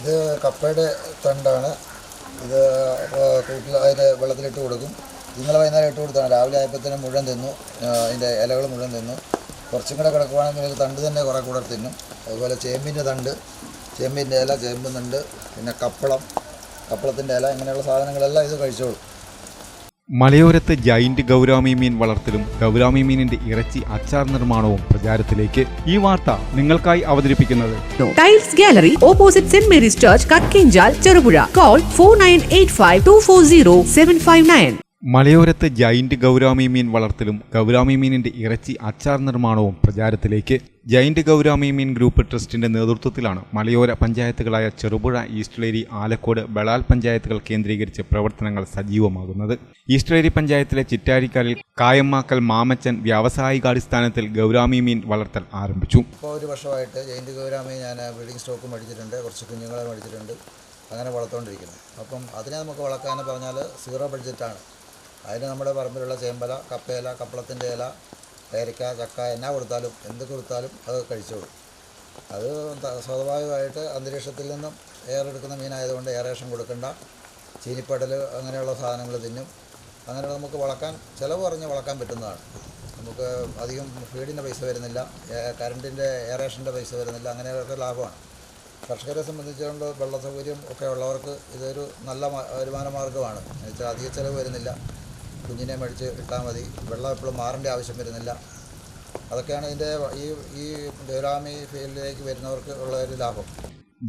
ഇത് കപ്പയുടെ തണ്ടാണ്. ഇത് കൂട്ടിൽ അതിന്റെ വെള്ളത്തിലിട്ട് കൊടുക്കും. ഇന്നലെ വൈകുന്നേരം ഇട്ട് കൊടുത്താണ്. രാവിലെ ആയപ്പോഴത്തേനും മുഴുവൻ തിന്നു. അതിന്റെ ഇലകൾ മുഴുവൻ തിന്നു. കുറച്ചും കൂടെ കിടക്കുവാണെങ്കിൽ തണ്ട് തന്നെ കുറേ കൂടെ തിന്നും. അതുപോലെ ചേമ്പിന്റെ തണ്ട്. ചേമ്പിന്റെ ഇല ചേമ്പ് തണ്ട് പിന്നെ കപ്പളം. കപ്പളത്തിന്റെ ഇല ഇങ്ങനെയുള്ള സാധനങ്ങളെല്ലാം ഇത് കഴിച്ചോളും. മലയോരത്ത് ജൈന്റ് ഗൗരാമി മീൻ വളർത്തലും ഗൗരാമി മീനിന്റെ ഇറച്ചി അച്ചാർ നിർമ്മാണവും പ്രചാരത്തിലേക്ക്. ഈ വാർത്ത നിങ്ങൾക്കായി അവതരിപ്പിക്കുന്നത് tiles gallery opposite saint Mary's church Kakkenchal Cherupuzha. Call four nine eight five two four zero seven five nine മലയോരത്ത് giant gourami മീൻ വളർത്തലും ഗൗരാമി മീനിന്റെ ഇറച്ചി അച്ചാർ നിർമ്മാണവും പ്രചാരത്തിലേക്ക്. ജൈന്റ് ഗൗരാമി മീൻ ഗ്രൂപ്പ് ട്രസ്റ്റിന്റെ നേതൃത്വത്തിലാണ് മലയോര പഞ്ചായത്തുകളായ ചെറുപുഴ ഈസ്റ്റ്ലേരി ആലക്കോട് ബളാൽ പഞ്ചായത്തുകൾ കേന്ദ്രീകരിച്ച് പ്രവർത്തനങ്ങൾ സജീവമാകുന്നത്. ഈസ്റ്റ്ലേരി പഞ്ചായത്തിലെ ചിറ്റാരിക്കാലിൽ കായമ്മാക്കൽ മാമച്ചൻ വ്യാവസായികാടിസ്ഥാനത്തിൽ ഗൗരാമി മീൻ വളർത്തൽ ആരംഭിച്ചു. ഇപ്പോൾ ഒരു വർഷമായിട്ട് ജയന്തി ഗൗരാമി ഞാൻ ബിൽഡിംഗ് സ്റ്റോക്ക് മേടിച്ചിട്ടുണ്ട് കുറച്ച് കുഞ്ഞുങ്ങളെ മേടിച്ചിട്ടുണ്ട് അങ്ങനെ വളർത്തുകൊണ്ടിരിക്കുന്നത് അപ്പം അതിനെ നമുക്ക് വളർത്താൻ പറഞ്ഞാൽ സീറോ ബഡ്ജറ്റാണ്. അതിന് നമ്മുടെ പറമ്പിലുള്ള ചേമ്പല കപ്പയില കപ്പളത്തിന്റെ ഇല പേരയ്ക്ക ചക്ക എന്നാ കൊടുത്താലും എന്ത് കൊടുത്താലും അത് കഴിച്ചോളും. അത് സ്വാഭാവികമായിട്ട് അന്തരീക്ഷത്തിൽ നിന്നും എയർ എടുക്കുന്ന മീനായതുകൊണ്ട് എയറേഷൻ കൊടുക്കേണ്ട. ചീനിപ്പടൽ അങ്ങനെയുള്ള സാധനങ്ങൾ തിന്നും. അങ്ങനെ നമുക്ക് വളക്കാൻ ചിലവ് കുറഞ്ഞ് വളക്കാൻ പറ്റുന്നതാണ്. നമുക്ക് അധികം ഫീഡിന്റെ പൈസ വരുന്നില്ല കറണ്ടിന്റെ എയറേഷന്റെ പൈസ വരുന്നില്ല അങ്ങനെയൊക്കെ ലാഭമാണ്. കർഷകരെ സംബന്ധിച്ചുകൊണ്ട് വെള്ള സൗകര്യം ഒക്കെ ഉള്ളവർക്ക് ഇതൊരു നല്ല വരുമാന മാർഗമാണ്. എന്നുവെച്ചാൽ അധിക ചിലവ് വരുന്നില്ല. കുഞ്ഞിനെ മേടിച്ച് ഇട്ടാൽ മതി. വെള്ളം എപ്പോഴും മാറേണ്ട ആവശ്യം വരുന്നില്ല. അതൊക്കെയാണ് ഇതിന്റെ ഈ ഈ ഗൗരാമി ഫീൽഡിലേക്ക് വരുന്നവർക്ക് ഉള്ള ഒരു ലാഭം.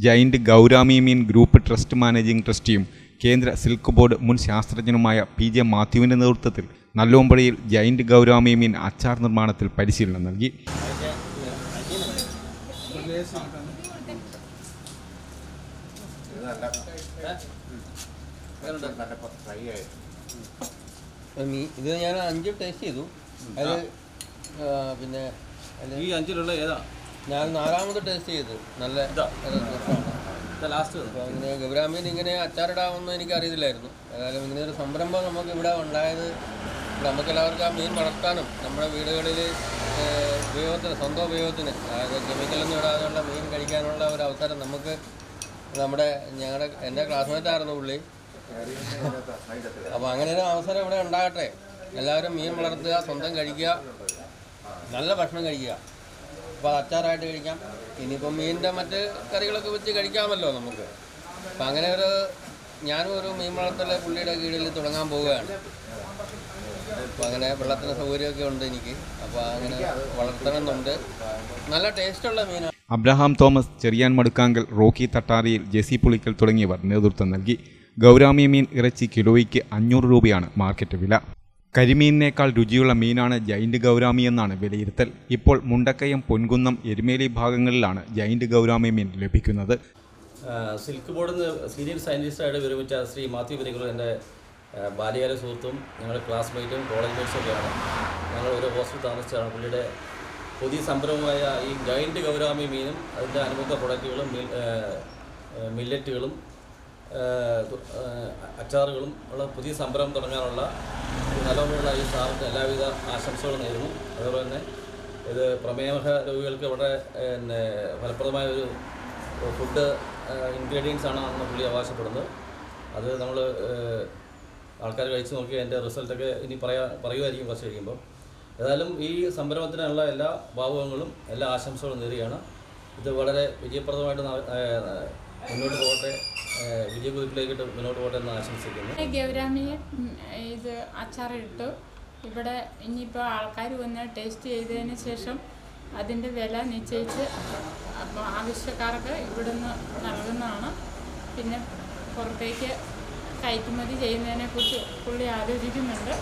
ജൈന്റ് ഗൗരാമി മീൻ ഗ്രൂപ്പ് ട്രസ്റ്റ് മാനേജിംഗ് ട്രസ്റ്റിയും കേന്ദ്ര സിൽക്ക് ബോർഡ് മുൻ ശാസ്ത്രജ്ഞനുമായ പി ജെ മാത്യുവിന്റെ നേതൃത്വത്തിൽ നല്ലോമ്പടിയിൽ ജൈന്റ് ഗൗരാമി മീൻ അച്ചാർ നിർമ്മാണത്തിൽ പരിശീലനം നൽകി. മീ ഇത് ഞാൻ അഞ്ച് ടേസ്റ്റ് ചെയ്തു. അത് പിന്നെ ഈ അഞ്ചിലുള്ള ഏതാ? ഞാൻ നാലാമത് ടേസ്റ്റ് ചെയ്തു. നല്ല. ലാസ്റ്റ് അപ്പോൾ അങ്ങനെ ഗൗരാമീൻ ഇങ്ങനെ അച്ചാറിടാമെന്ന് എനിക്ക് അറിയത്തില്ലായിരുന്നു ഏതായാലും ഇങ്ങനെ ഒരു സംരംഭം നമുക്ക് ഇവിടെ ഉണ്ടായത് നമുക്ക് എല്ലാവർക്കും ആ മീൻ വളർത്താനും നമ്മുടെ വീടുകളിൽ ഉപയോഗത്തിന് സ്വന്തം ഉപയോഗത്തിന് അതായത് കെമിക്കലൊന്നും ഇടാതെയുള്ള മീൻ കഴിക്കാനുള്ള ഒരു അവസരം നമുക്ക് നമ്മുടെ ഞങ്ങളുടെ എന്റെ ക്ലാസ്മേറ്റ് ആയിരുന്നു പുള്ളി. അപ്പോൾ അങ്ങനെ ഒരു അവസരം ഇവിടെ ഉണ്ടാകട്ടെ. എല്ലാവരും മീൻ വളർത്തുക സ്വന്തം കഴിക്കുക നല്ല ഭക്ഷണം കഴിക്കുക. അപ്പോൾ അച്ചാറായിട്ട് കഴിക്കാം. ഇനിയിപ്പം മീനിന്റെ മറ്റ് കറികളൊക്കെ വെച്ച് കഴിക്കാമല്ലോ നമുക്ക്. അപ്പം അങ്ങനെ ഒരു ഞാനും ഒരു മീൻ വളർത്തൽ പുള്ളിയുടെ കീഴിൽ തുടങ്ങാൻ പോവുകയാണ്. അപ്പോൾ അങ്ങനെ വെള്ളത്തിന് സൗകര്യമൊക്കെ ഉണ്ട് എനിക്ക്. അപ്പോൾ അങ്ങനെ വളർത്തണമെന്നുണ്ട്. നല്ല ടേസ്റ്റുള്ള മീനാണ്. അബ്രഹാം തോമസ് ചെറിയാൻ മടുക്കാങ്കൽ റോക്കി തട്ടാറിയിൽ ജെസി പുളിക്കൽ തുടങ്ങിയവർ നേതൃത്വം നൽകി. ഗൗരാമി മീൻ ഇറച്ചി കിലോയ്ക്ക് അഞ്ഞൂറ് രൂപയാണ് മാർക്കറ്റ് വില. കരിമീനിനേക്കാൾ രുചിയുള്ള മീനാണ് ജൈന്റ് ഗൗരാമി എന്നാണ് വിലയിരുത്തൽ. ഇപ്പോൾ മുണ്ടക്കയം പൊൻകുന്നം എരുമേലി ഭാഗങ്ങളിലാണ് ജൈന്റ് ഗൗരാമി മീൻ ലഭിക്കുന്നത്. സിൽക്ക് ബോർഡിൽ നിന്ന് സീനിയർ സയന്റിസ്റ്റായിട്ട് വിരമിച്ച ശ്രീ മാത്യു പെരിക്കുള എന്റെ ബാല്യകാല സുഹൃത്തും ഞങ്ങളുടെ ക്ലാസ്മേറ്റും കോളേജ് മേറ്റ്സും ഒക്കെയാണ് ഞങ്ങൾ ഒരു ഹോസ്റ്റൽ താമസിച്ചാണ് പുള്ളിയുടെ പുതിയ സംരംഭമായ ഈ ജൈന്റ് ഗൗരാമി മീനും അതിന്റെ അനുബന്ധ പ്രൊഡക്റ്റുകളും മില്ലറ്റുകളും അച്ചാറുകളും ഉള്ള പുതിയ സംരംഭം തുടങ്ങാനുള്ള നിലവിലുള്ള ഈ സാറിന് എല്ലാവിധ ആശംസകളും നേരുന്നു. അതുപോലെ തന്നെ ഇത് പ്രമേഹ രോഗികൾക്ക് വളരെ പിന്നെ ഫലപ്രദമായ ഒരു ഫുഡ് ഇൻഗ്രീഡിയൻസ് ആണ് അന്ന് പുള്ളി അവകാശപ്പെടുന്നത്. അത് നമ്മൾ ആൾക്കാർ കഴിച്ചു നോക്കി അതിന്റെ റിസൾട്ടൊക്കെ ഇനി പറയാ പറയുമായിരിക്കും കുറച്ച് കഴിയുമ്പോൾ ഏതായാലും ഈ സംരംഭത്തിനുള്ള എല്ലാ ഭാവുകങ്ങളും എല്ലാ ആശംസകളും നേരുകയാണ്. ഇത് വളരെ വിജയപ്രദമായിട്ട് മുന്നോട്ട് പോകട്ടെ വിജയപുരത്തിലേക്കിട്ട് മുന്നോട്ട് പോകട്ടെ എന്ന് ആശംസിക്കുന്നു. ഗൗരാമിയെ ഇത് അച്ചാറിട്ടു. ഇവിടെ ഇനിയിപ്പോൾ ആൾക്കാർ വന്ന് ടേസ്റ്റ് ചെയ്തതിന് ശേഷം അതിന്റെ വില നിശ്ചയിച്ച് അപ്പോൾ ആവശ്യക്കാർക്ക് ഇവിടുന്ന് നൽകുന്നതാണ്. പിന്നെ പുറത്തേക്ക് കയറ്റുമതി ചെയ്യുന്നതിനെക്കുറിച്ച് പുള്ളി ആലോചിക്കുന്നുണ്ട്.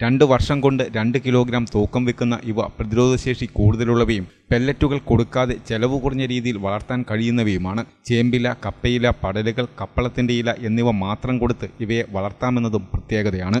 രണ്ട് വർഷം കൊണ്ട് രണ്ട് കിലോഗ്രാം തൂക്കം വെക്കുന്ന ഇവ പ്രതിരോധശേഷി കൂടുതലുള്ളവയും പെല്ലറ്റുകൾ കൊടുക്കാതെ ചെലവ് കുറഞ്ഞ രീതിയിൽ വളർത്താൻ കഴിയുന്നവയുമാണ്. ചേമ്പില കപ്പയില പടലുകൾ കപ്പളത്തിന്റെ ഇല എന്നിവ മാത്രം കൊടുത്ത് ഇവയെ വളർത്താമെന്നതും പ്രത്യേകതയാണ്.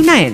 nine